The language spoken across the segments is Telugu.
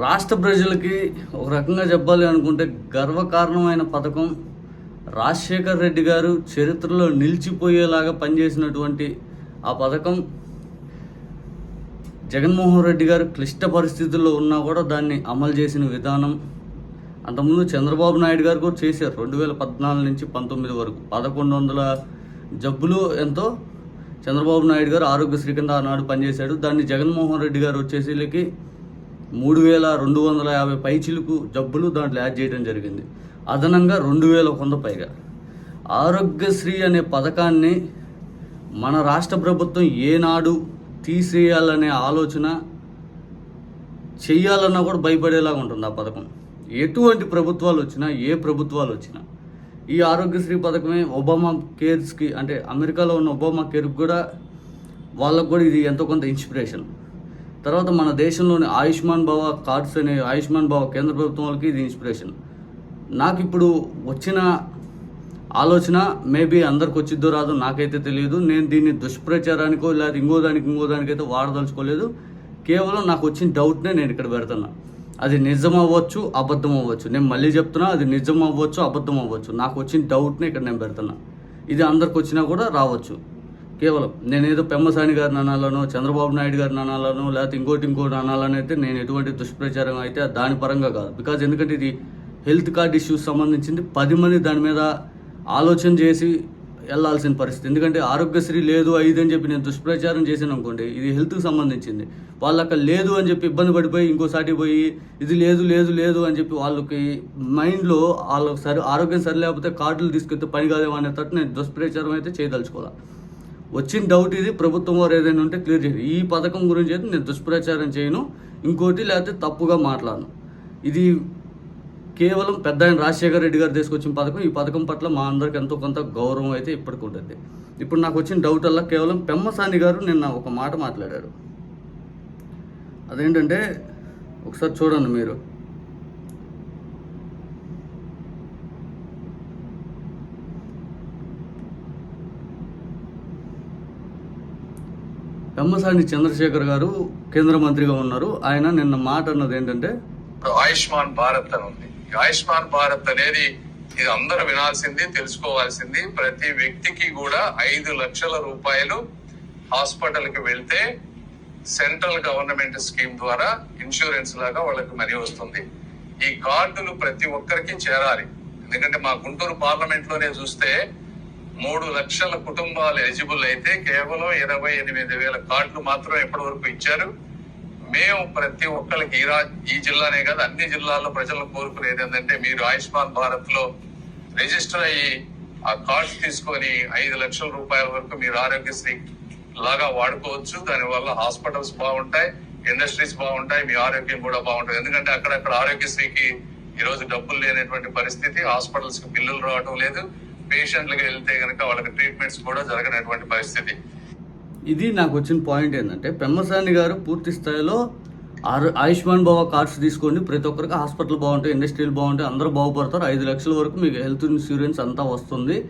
రాష్ట్ర ప్రజలకి ఒక రకంగా చెప్పాలి అనుకుంటే గర్వకారణమైన పథకం రాజశేఖర్ రెడ్డి గారు చరిత్రలో నిలిచిపోయేలాగా పనిచేసినటువంటి ఆ పథకం. జగన్మోహన్ రెడ్డి గారు క్లిష్ట పరిస్థితుల్లో ఉన్నా కూడా దాన్ని అమలు చేసిన విధానం. అంతకుముందు చంద్రబాబు నాయుడు గారు కూడా చేశారు రెండు వేల పద్నాలుగు నుంచి పంతొమ్మిది వరకు. పదకొండు వందల జబ్బులు ఎంతో చంద్రబాబు నాయుడు గారు ఆరోగ్యశ్రీ కింద ఆనాడు పనిచేశాడు. దాన్ని జగన్మోహన్ రెడ్డి గారు వచ్చేసరికి మూడు వేల రెండు వందల యాభై పైచిలకు జబ్బులు దాంట్లో యాడ్ చేయడం జరిగింది. అదనంగా రెండు వేల వంద పైగా. ఆరోగ్యశ్రీ అనే పథకాన్ని మన రాష్ట్ర ప్రభుత్వం ఏనాడు తీసేయాలనే ఆలోచన చెయ్యాలన్నా కూడా భయపడేలాగా ఉంటుంది ఆ పథకం. ఎటువంటి ప్రభుత్వాలు వచ్చినా ఏ ప్రభుత్వాలు వచ్చినా ఈ ఆరోగ్యశ్రీ పథకమే ఒబామా కేర్స్కి అంటే అమెరికాలో ఉన్న ఒబామా కేర్కి కూడా వాళ్ళకు కూడా ఇది ఎంతో కొంత ఇన్స్పిరేషన్. తర్వాత మన దేశంలోని ఆయుష్మాన్ భవ కార్డ్స్ అనే ఆయుష్మాన్ భవ కేంద్ర ప్రభుత్వం వాళ్ళకి ఇది ఇన్స్పిరేషన్ నాకు ఇప్పుడు వచ్చిన ఆలోచన మేబీ అందరికి వచ్చిద్దో రాదో నాకైతే తెలియదు. నేను దీన్ని దుష్ప్రచారానికో లేదా ఇంకో దానికి ఇంకో దానికైతే వాడదలుచుకోలేదు. కేవలం నాకు వచ్చిన డౌట్నే నేను ఇక్కడ పెడుతున్నా. అది నిజం అవ్వచ్చు అబద్ధం అవ్వచ్చు నేను మళ్ళీ చెప్తున్నా అది నిజం అవ్వచ్చు అబద్ధం అవ్వచ్చు నాకు వచ్చిన డౌట్నే ఇక్కడ నేను పెడుతున్నా. ఇది అందరికి వచ్చినా కూడా రావచ్చు. కేవలం నేనేదో పెమ్మసాని గారిని అనాలను చంద్రబాబు నాయుడు గారిని అనాలను లేకపోతే ఇంకోటి ఇంకోటి అనాలని అయితే నేను ఎటువంటి దుష్ప్రచారం అయితే దాని పరంగా కాదు. బికాజ్ ఎందుకంటే ఇది హెల్త్ కార్డ్ ఇష్యూస్ సంబంధించింది పది మంది దాని మీద ఆలోచన చేసి వెళ్ళాల్సిన పరిస్థితి. ఎందుకంటే ఆరోగ్యశ్రీ లేదు ఐదు అని చెప్పి నేను దుష్ప్రచారం చేశాను అనుకోండి ఇది హెల్త్కి సంబంధించింది. వాళ్ళు అక్కడ లేదు అని చెప్పి ఇబ్బంది పడిపోయి ఇంకోసారి పోయి ఇది లేదు లేదు లేదు అని చెప్పి వాళ్ళకి మైండ్లో వాళ్ళకి సరి ఆరోగ్యం సరి లేకపోతే కార్డులు తీసుకెళ్తే పని కాదేమో అనే తట్టు నేను దుష్ప్రచారం అయితే చేయదలుచుకోవాలి. వచ్చిన డౌట్ ఇది ప్రభుత్వం వారు ఏదైనా ఉంటే క్లియర్ చేయండి. ఈ పథకం గురించి అయితే నేను దుష్ప్రచారం చేయను. ఇంకోటి లేకపోతే తప్పుగా మాట్లాడను. ఇది కేవలం పెద్ద ఆయన రాజశేఖర రెడ్డి గారు తీసుకొచ్చిన పథకం. ఈ పథకం పట్ల మా అందరికి ఎంతో కొంత గౌరవం అయితే ఇప్పటికి ఉంటుంది. ఇప్పుడు నాకు వచ్చిన డౌట్ అలా కేవలం పెమ్మసాని గారు నిన్న ఒక మాట మాట్లాడారు. అదేంటంటే ఒకసారి చూడండి మీరు. పెమ్మసాని చంద్రశేఖర్ గారు కేంద్ర మంత్రిగా ఉన్నారు. ఆయన నిన్న మాట అన్నది ఏంటంటే ఆయుష్మాన్ భారత్ అని ఉంది. ఆయుష్మాన్ భారత్ అనేది ఇది అందరూ వినాల్సింది తెలుసుకోవాల్సింది. ప్రతి వ్యక్తికి కూడా ఐదు లక్షల రూపాయలు హాస్పిటల్కి వెళ్తే సెంట్రల్ గవర్నమెంట్ స్కీమ్ ద్వారా ఇన్సూరెన్స్ లాగా వాళ్ళకి మనీ వస్తుంది. ఈ కార్డులు ప్రతి ఒక్కరికి చేరాలి. ఎందుకంటే మా గుంటూరు పార్లమెంట్లోనే చూస్తే మూడు లక్షల కుటుంబాలు ఎలిజిబుల్ అయితే కేవలం ఇరవై ఎనిమిది వేల కార్డులు మాత్రం ఎప్పటి వరకు ఇచ్చారు. మేము ప్రతి ఒక్కరికి ఈ రా ఈ జిల్లానే కాదు అన్ని జిల్లాల్లో ప్రజలను కోరుకునేది ఏంటంటే మీరు ఆయుష్మాన్ భారత్లో రిజిస్టర్ అయ్యి ఆ కార్డ్స్ తీసుకొని ఐదు లక్షల రూపాయల వరకు మీరు ఆరోగ్యశ్రీ లాగా వాడుకోవచ్చు. దానివల్ల హాస్పిటల్స్ బాగుంటాయి ఇండస్ట్రీస్ బాగుంటాయి మీ ఆరోగ్యం కూడా బాగుంటుంది. ఎందుకంటే అక్కడక్కడ ఆరోగ్యశ్రీకి ఈరోజు డబ్బులు లేనటువంటి పరిస్థితి హాస్పిటల్స్కి బిల్లులు రావడం లేదు. పేషెంట్లకు వెళ్తే కనుక వాళ్ళకి ట్రీట్మెంట్స్ కూడా జరగనటువంటి పరిస్థితి. ఇది నాకు వచ్చిన పాయింట్ ఏంటంటే పెమ్మసాని గారు పూర్తి స్థాయిలో ఆరు- ఆయుష్మాన్ భవ కార్డ్స్ తీసుకోండి ప్రతి ఒక్కరికి హాస్పిటల్ బాగుంటాయి ఇండస్ట్రీలు బాగుంటాయి అందరూ బాగుపడతారు ఐదు లక్షల వరకు మీకు హెల్త్ ఇన్సూరెన్స్ అంతా వస్తుంది.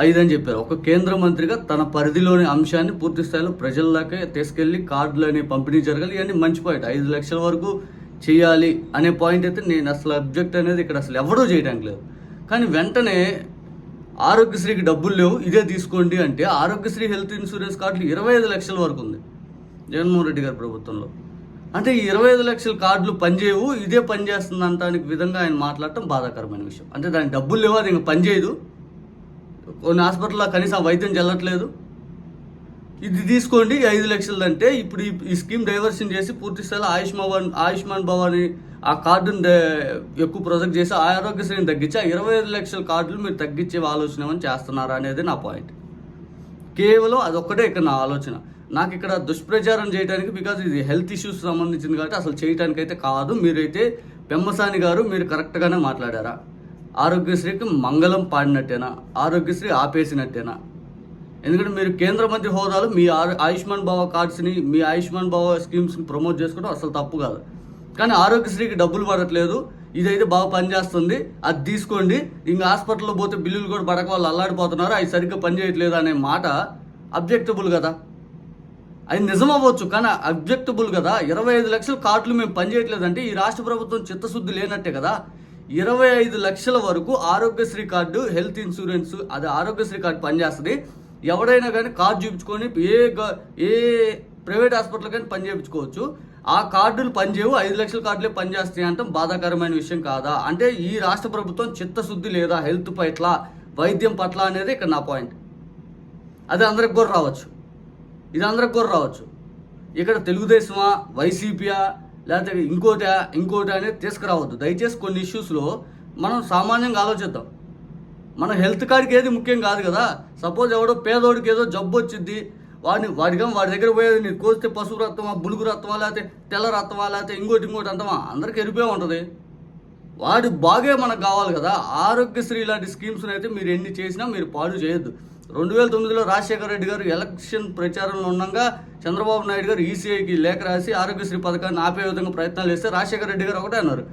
ఐదు అని చెప్పారు. ఒక కేంద్ర మంత్రిగా తన పరిధిలోని అంశాన్ని పూర్తి స్థాయిలో ప్రజల్లాకే తీసుకెళ్ళి కార్డులు అనేవి పంపిణీ జరగాలి ఇవన్నీ మంచి పాయింట్. ఐదు లక్షల వరకు చేయాలి అనే పాయింట్ అయితే నేను అసలు అబ్జెక్ట్ అనేది ఇక్కడ అసలు ఎవడూ చేయడానికి లేదు. కానీ వెంటనే ఆరోగ్యశ్రీకి డబ్బులు లేవు ఇదే తీసుకోండి అంటే ఆరోగ్యశ్రీ హెల్త్ ఇన్సూరెన్స్ కార్డులు ఇరవై ఐదు లక్షల వరకు ఉంది జగన్మోహన్ రెడ్డి గారి ప్రభుత్వంలో. అంటే ఈ ఇరవై ఐదు లక్షల కార్డులు పనిచేయవు ఇదే పనిచేస్తుంది అంటానికి విధంగా ఆయన మాట్లాడటం బాధాకరమైన విషయం. అంటే దానికి డబ్బులు లేవు అది ఇంకా పనిచేయదు. కొన్ని హాస్పిటల్లో కనీసం వైద్యం చెల్లట్లేదు. ఇది తీసుకోండి ఐదు లక్షలు అంటే ఇప్పుడు ఈ- స్కీమ్ డైవర్షన్ చేసి పూర్తి స్థాయిలో ఆయుష్మాన్ ఆయుష్మాన్ భవాని ఆ కార్డును ఎక్కువ ప్రొజెక్ట్ చేసి ఆ ఆరోగ్యశ్రీని తగ్గించి ఆ ఇరవై ఐదు లక్షల కార్డులు మీరు తగ్గించే ఆలోచన ఏమని చేస్తున్నారా అనేది నా పాయింట్. కేవలం అదొక్కటే ఇక్కడ నా ఆలోచన. నాకు ఇక్కడ దుష్ప్రచారం చేయడానికి బికాజ్ ఇది హెల్త్ ఇష్యూస్ సంబంధించింది కాబట్టి అసలు చేయడానికి అయితే కాదు. మీరైతే పెమ్మసాని గారు మీరు కరెక్ట్గానే మాట్లాడారా? ఆరోగ్యశ్రీకి మంగళం పాడినట్టేనా? ఆరోగ్యశ్రీ ఆపేసినట్టేనా? ఎందుకంటే మీరు కేంద్ర మంత్రి హోదాలు మీ ఆయుష్మాన్ బావ కార్డ్స్ని మీ ఆయుష్మాన్ బావ స్కీమ్స్ని ప్రమోట్ చేసుకోవడం అసలు తప్పు కాదు. కానీ ఆరోగ్యశ్రీకి డబ్బులు పడట్లేదు ఇదైతే బాగా పనిచేస్తుంది. అది తీసుకోండి. ఇంకా హాస్పిటల్లో పోతే బిల్లులు కూడా పడక వాళ్ళు అల్లాడిపోతున్నారు. అవి సరిగ్గా పనిచేయట్లేదు అనే మాట అబ్జెక్టబుల్ కదా? అది నిజం అవ్వచ్చు కానీ అబ్జెక్టబుల్ కదా? ఇరవై ఐదు లక్షల కార్డులు మేము పనిచేయట్లేదంటే ఈ రాష్ట్ర ప్రభుత్వం చిత్తశుద్ధి లేనట్టే కదా? ఇరవై ఐదు లక్షల వరకు ఆరోగ్యశ్రీ కార్డు హెల్త్ ఇన్సూరెన్స్ అది ఆరోగ్యశ్రీ కార్డు పనిచేస్తుంది. ఎవడైనా కానీ కార్డు చూపించుకొని ఏ ఏ ప్రైవేట్ హాస్పిటల్ కానీ పని చేయించుకోవచ్చు. ఆ కార్డులు పనిచేయవు ఐదు లక్షల కార్డులే పనిచేస్తాయి అంటే బాధాకరమైన విషయం కాదా? అంటే ఈ రాష్ట్ర ప్రభుత్వం చిత్తశుద్ధి లేదా హెల్త్ పట్ల వైద్యం పట్ల అనేది ఇక్కడ నా పాయింట్. అది అందరికి కూడా రావచ్చు. ఇది అందరికి కూడా రావచ్చు. ఇక్కడ తెలుగుదేశమా వైసీపీయా లేకపోతే ఇంకోటా ఇంకోటి అనేది తీసుకురావద్దు. దయచేసి కొన్ని ఇష్యూస్లో మనం సామాన్యంగా ఆలోచిద్దాం. మన హెల్త్ కార్డ్కి ఏది ముఖ్యం కాదు కదా. సపోజ్ ఎవడో పేదోడికి ఏదో జబ్బు వచ్చింది వాడిని వాడిగా వాడి దగ్గర పోయేది నీకు కోస్తే పసుపు రక్తమా బులుగు రక్తమా లేకపోతే తెల్ల రక్తమా లేకపోతే ఇంకోటి ఇంకోటి అంతమా? అందరికి ఎరిపే ఉంటుంది. వాడి బాగే మనకు కావాలి కదా. ఆరోగ్యశ్రీ లాంటి స్కీమ్స్ అయితే మీరు ఎన్ని చేసినా మీరు పాడు చేయొద్దు. రెండు వేల తొమ్మిదిలో రాజశేఖర రెడ్డి గారు ఎలక్షన్ ప్రచారంలో ఉండగా చంద్రబాబు నాయుడు గారు ఈసీఐకి లేఖ రాసి ఆరోగ్యశ్రీ పథకాన్ని ఆపే విధంగా ప్రయత్నాలు చేస్తే రాజశేఖర రెడ్డి గారు ఒకటే అన్నారు.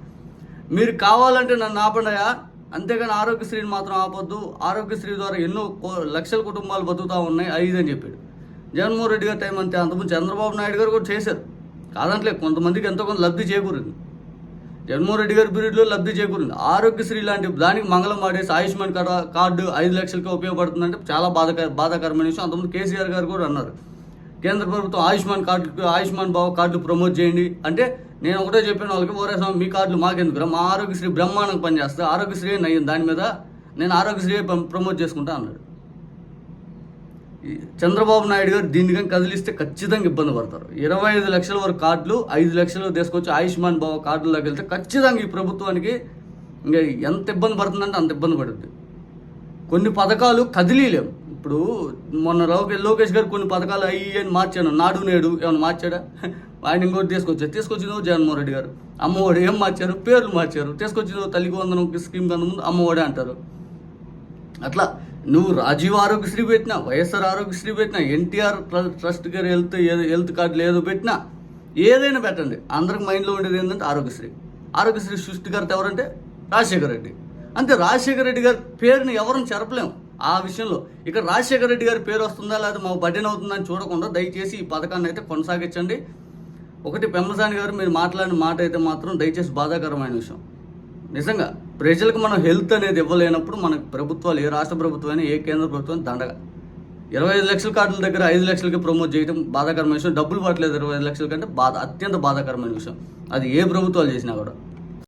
మీరు కావాలంటే నన్ను ఆపండియా అంతేగాని ఆరోగ్యశ్రీని మాత్రం ఆపొద్దు. ఆరోగ్యశ్రీ ద్వారా ఎన్నో కో- లక్షల కుటుంబాలు బతుకుతూ ఉన్నాయి. ఐదు అని చెప్పాడు. జగన్మోహన్ రెడ్డి గారి టైం అంతే. అంతకుముందు చంద్రబాబు నాయుడు గారు కూడా చేశారు. కాదంటలే కొంతమందికి ఎంతో కొంత లబ్ధి చేకూరింది. జగన్మోహన్ రెడ్డి గారి పీరియడ్లో లబ్ధి చేకూరింది. ఆరోగ్యశ్రీ లాంటి దానికి మంగళం వాడేసి ఆయుష్మాన్ కార్డు కార్డు ఐదు లక్షలకి ఉపయోగపడుతుందంటే చాలా బాధకర బాధాకరమైన విషయం. అంతకుముందు కేసీఆర్ గారు కూడా అన్నారు. కేంద్ర ప్రభుత్వం Ayushman card Ayushman Babu card promote చేయండి. అంటే నేను ఒకటే చెప్పిన వాళ్ళకి ఓరే స్వామి మీ కార్డులు మాకెందుకురా? మా ఆరోగ్యశ్రీ బ్రహ్మాండంగా పనిచేస్తే ఆరోగ్యశ్రీ అయ్యింది దాని మీద నేను ఆరోగ్యశ్రీ ప్రమోట్ చేసుకుంటా అన్నాడు. ఈ చంద్రబాబు నాయుడు గారు దీన్ని కానీ కదిలిస్తే ఖచ్చితంగా ఇబ్బంది పడతారు. ఇరవై ఐదు లక్షల వరకు కార్డులు ఐదు లక్షలు తీసుకొచ్చి ఆయుష్మాన్ బాబు కార్డులోకి వెళ్తే ఖచ్చితంగా ఈ ప్రభుత్వానికి ఇంకా ఎంత ఇబ్బంది పడుతుందంటే అంత ఇబ్బంది పడుతుంది కొన్ని పథకాలు కదిలీలేం. ఇప్పుడు మొన్న లోకేష్ లోకేష్ గారు కొన్ని పథకాలు అయ్యి అని మార్చాను. నాడు నేడు ఏమైనా మార్చాడా? ఆయన ఇంకోటి తీసుకొచ్చారు. తీసుకొచ్చిందో జగన్మోహన్ రెడ్డి గారు. అమ్మఒడి ఏం మార్చారు? పేర్లు మార్చారు. తీసుకొచ్చిందో తల్లికి వందనం స్కీమ్ కన్నా ముందు అమ్మఒడి అంటారు. అట్లా నువ్వు రాజీవ్ ఆరోగ్యశ్రీ పెట్టినా వైఎస్ఆర్ ఆరోగ్యశ్రీ పెట్టినా ఎన్టీఆర్ ట్రస్ట్ గారు హెల్త్ హెల్త్ కార్డులు ఏదో పెట్టినా ఏదైనా పెట్టండి. అందరికి మైండ్లో ఉండేది ఏంటంటే ఆరోగ్యశ్రీ. ఆరోగ్యశ్రీ సృష్టికర్త ఎవరంటే రాజశేఖర రెడ్డి. అంతే రాజశేఖర రెడ్డి గారి పేరుని ఎవరిని చెరపలేము ఆ విషయంలో ఇక్కడ రాజశేఖర రెడ్డి గారి పేరు వస్తుందా లేదా మా బడ్డెన్ అవుతుందని చూడకుండా దయచేసి ఈ పథకాన్ని అయితే కొనసాగించండి. ఒకటి పెమ్మసాని గారు మీరు మాట్లాడిన మాట అయితే మాత్రం దయచేసి బాధాకరమైన విషయం. నిజంగా ప్రజలకు మనం హెల్త్ అనేది ఇవ్వలేనప్పుడు మనకు ప్రభుత్వాలు ఏ రాష్ట్ర ప్రభుత్వం ఏ కేంద్ర ప్రభుత్వం దండగా. ఇరవై ఐదు లక్షల కార్డుల దగ్గర ఐదు లక్షలకి ప్రమోట్ చేయడం బాధాకరమైన విషయం. డబ్బులు పట్టలేదు ఇరవై ఐదు లక్షల కంటే బాధ అత్యంత బాధాకరమైన విషయం. అది ఏ ప్రభుత్వాలు చేసినా కూడా.